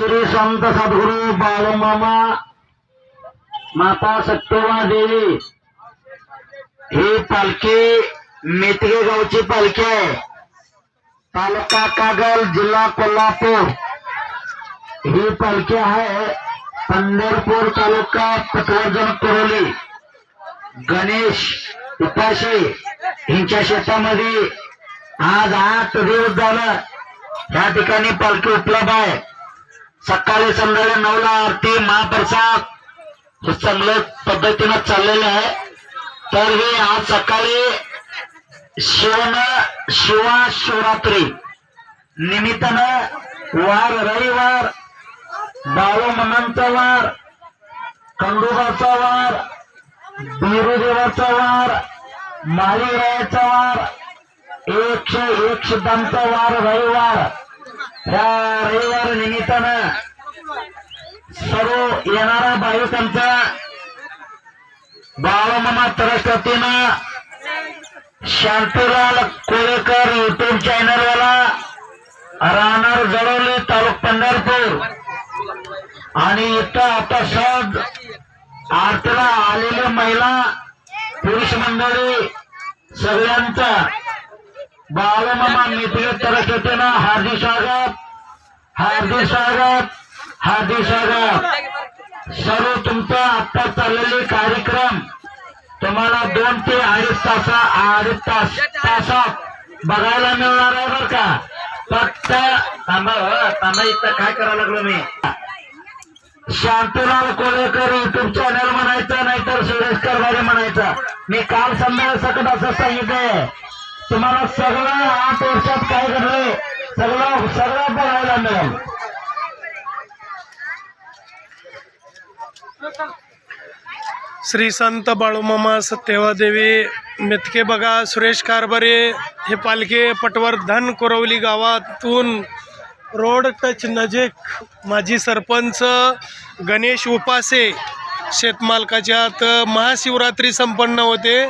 श्री संत सद्गुरु बाळूमामा माता सत्यवा देवी। ही पालखी मेतगे गावची पालखी आहे. तालुका कागल, जिल्हा कोल्हापूर. ही पालखी आहे पंढरपूर तालुका पटवर्धन कोरोली. गणेश उपाशी यांच्या शेतामध्ये आज आठ दिवस झालं. या पालखी उपलब्ध आहे. सकाळी संध्याकाळी नऊला आरती महाप्रसाद. हे चांगल्या पद्धतीनं चाललेलं आहे. तर हे आज सकाळी शिवन शिवा शिवरात्री निमित्तानं वार रविवार बाळूमनांचा वार खंडोबाचा वार बिरुदेवाचा वार माळीरायाचा वार एकशे एक सिद्धांचा वार रविवार. ह्या रविवार निमित्तानं सर्व येणाऱ्या भाविकांचा बाळमामा ट्रस्टतीनं शांतीलाल कोळेकर युट्यूब चॅनलवाला राहणार जळवली तालुक पंढरपूर. आणि इथं आता सहज आरतीला आलेल्या महिला पुरुष मंडळी सगळ्यांचा बाळमामा मित्र ट्रस्टतीनं हार्दिक स्वागत. हार्दिक स्वागत. हार्दिक स्वागत. सर्व तुमचा आता चाललेले कार्यक्रम तुम्हाला दोन ते अडीच तासा अडीच तास तासात बघायला मिळणार आहे बरं का? फक्त थांबा हो, थांबा इथं काय करायला लागलो मी? शांतीलाल कोळेकर युट्यूब चॅनल म्हणायचं नाहीतर सुरेश भाजी म्हणायचं. मी काल संध्याकाळ सकट असं सांगितलंय तुम्हाला सगळं आठ वर्षात काय घडलंय? सगळं सगळं बघायला मिळेल. श्री संत बाळूमामा सत्यवादेवी मेतके बघा सुरेश कारभारे हे पालखे पटवर्धन कोरवली गावातून रोड टच नजीक माजी सरपंच गणेश उपासे शेतमालकाच्या तर महाशिवरात्री संपन्न होते.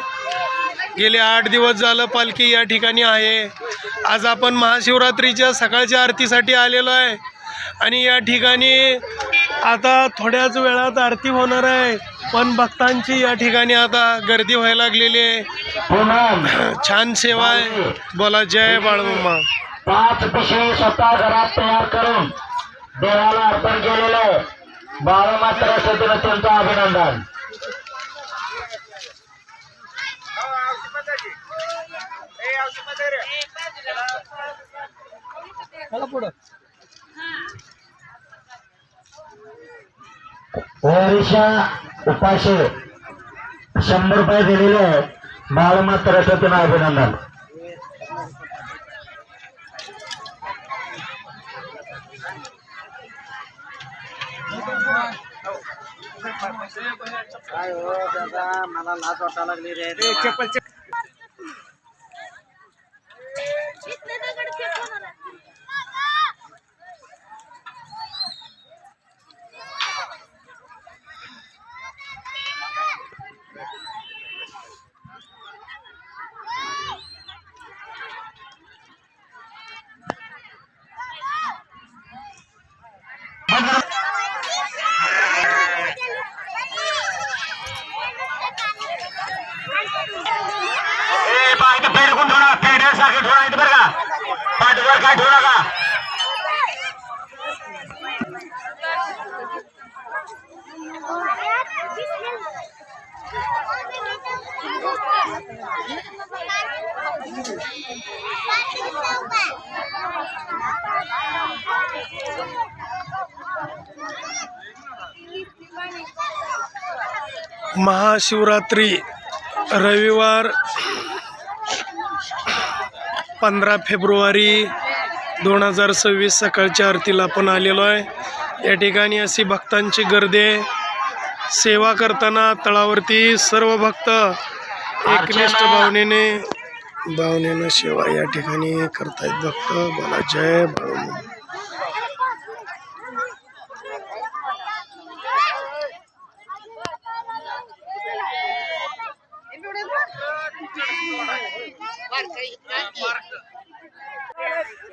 गेले आठ दिवस झालं पालखी या ठिकाणी आहे. आज आपण महाशिवरात्रीच्या सकाळच्या आरतीसाठी आलेलो आहे. आणि या ठिकाणी आता थोड्याच वेळात आरती होणार आहे. पण भक्तांची या ठिकाणी आता गर्दी व्हायला लागलेली आहे. छान सेवा आहे. बोला जय बाळूमा पाच पिशवी स्वतः घरात तयार करून देवाला अर्पण केलेलं आहे. बाळमात्र अभिनंदन. ओरिशा उपाशे शंभर रुपये दिलेले आहे बाळमात्र सदन अभिनंदन. काय हो दादा? मला लाज वाटायला लागली रे. देवा. वर काय ठेवू नका. महाशिवरात्री रविवार पंधरा फेब्रुवारी दोन हजार सव्वीस सकाळच्या आरतीला आपण आलेलो आहे. या ठिकाणी अशी भक्तांची गर्दी आहे. सेवा करताना तळावरती सर्व भक्त एकनिष्ठ भावनेने भावनेनं सेवा या ठिकाणी करतायत भक्त. बोला जय बाळू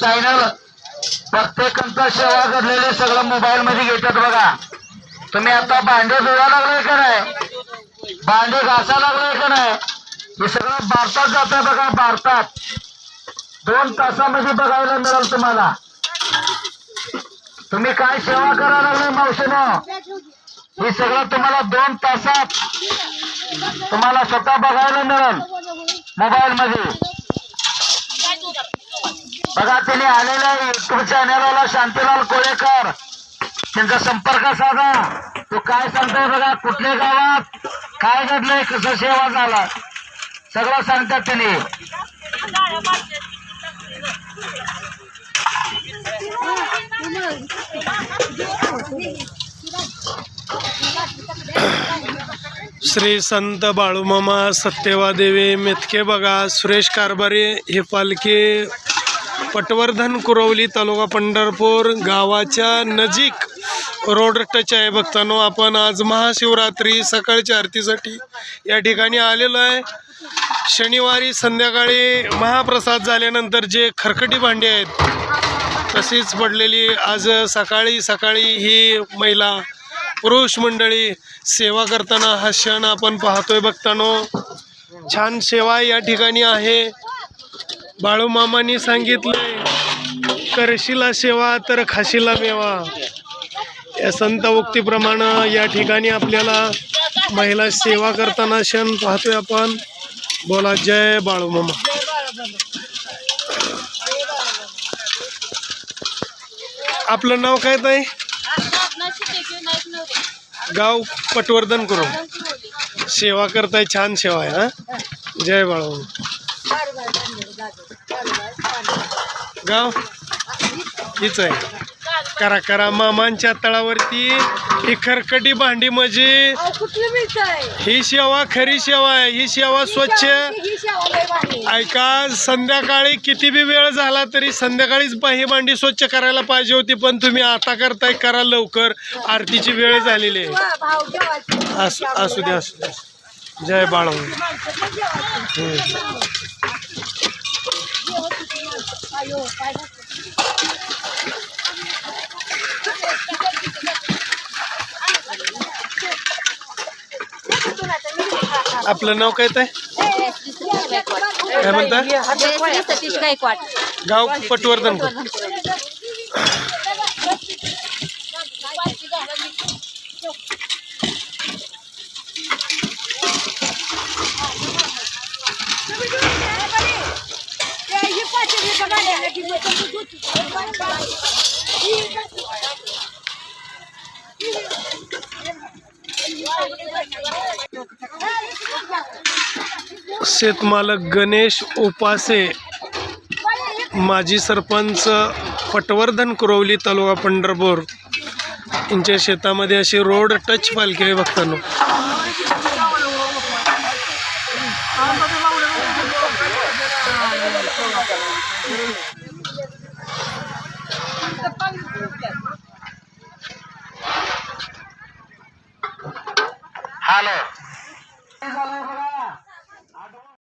चायनाला प्रत्येकांचा सेवा करलेले सगळं मोबाईल मध्ये घेतात बघा. तुम्ही आता भांडे धुवा लागलाय का नाही? भांडे घासा लागलाय का नाही? हे सगळं भारतात जात बघा भारतात. दोन तासामध्ये बघायला मिळाल तुम्हाला. तुम्ही काय सेवा करायला लागलाय मावशीनं? हे सगळं तुम्हाला दोन तासात तुम्हाला स्वतः बघायला मिळेल मोबाईल मध्ये. बघा त्यांनी आलेल्या युट्यूब चॅनलला शांतीलाल कोळेकर. त्यांचा संपर्क साधा. तो काय सांगतोय बघा कुठल्या गावात काय घडलंय कसं सेवा झाला? सगळं सांगतात त्यांनी श्री संत बाळूमामा सत्यवादेवी मेथके बघा सुरेश कारभारे हे पालखी पटवर्धन कुरवली तालुका पंढरपूर गावाच्या नजीक रोड टच आहे. बघतानो आपण आज महाशिवरात्री सकाळच्या आरतीसाठी या ठिकाणी आलेलो आहे. शनिवारी संध्याकाळी महाप्रसाद झाल्यानंतर जे खरकटी भांडी आहेत तशीच पडलेली. आज सकाळी सकाळी ही महिला पुरुष मंडळी सेवा करताना हा क्षण आपण पाहतोय बघतानो. छान सेवा या ठिकाणी आहे. बाळूमामानी सांगितलंय करशीला सेवा तर खाशीला मेवा. या संत उक्तीप्रमाणे या ठिकाणी आपल्याला महिला सेवा करताना क्षण पाहतोय आपण. बोला जय बाळूमामा आपलं नाव काय ताई? गाव पटवर्धन करू. सेवा करताय छान सेवा आहे हा? जय बाळू गाव हीच आहे. करा करा. मामांच्या तळावरती ही खरकटी भांडी म्हणजे ही सेवा खरी सेवा आहे. ही सेवा स्वच्छ. ही भारी. ऐका संध्याकाळी किती बी वेळ झाला तरी संध्याकाळीच ही भांडी स्वच्छ करायला पाहिजे होती पण तुम्ही आता करताय करा लवकर. आरतीची वेळ झालेली आहे. असू असू दे असू दे. जय बाळू पण जेवायचं. अयो, काय झालं? आपलं नाव काय ते काय म्हणता? सतीश गायकवाड गाव पटवर्धन ते ही पाचशे रुपये बघायला की मग तुम्ही दूध- शेतमालक गणेश उपासे माजी सरपंच पटवर्धन कुरवली तालुका पंढरपूर. यांच्या शेतामध्ये अशी रोड टच पालखी आहे बघताना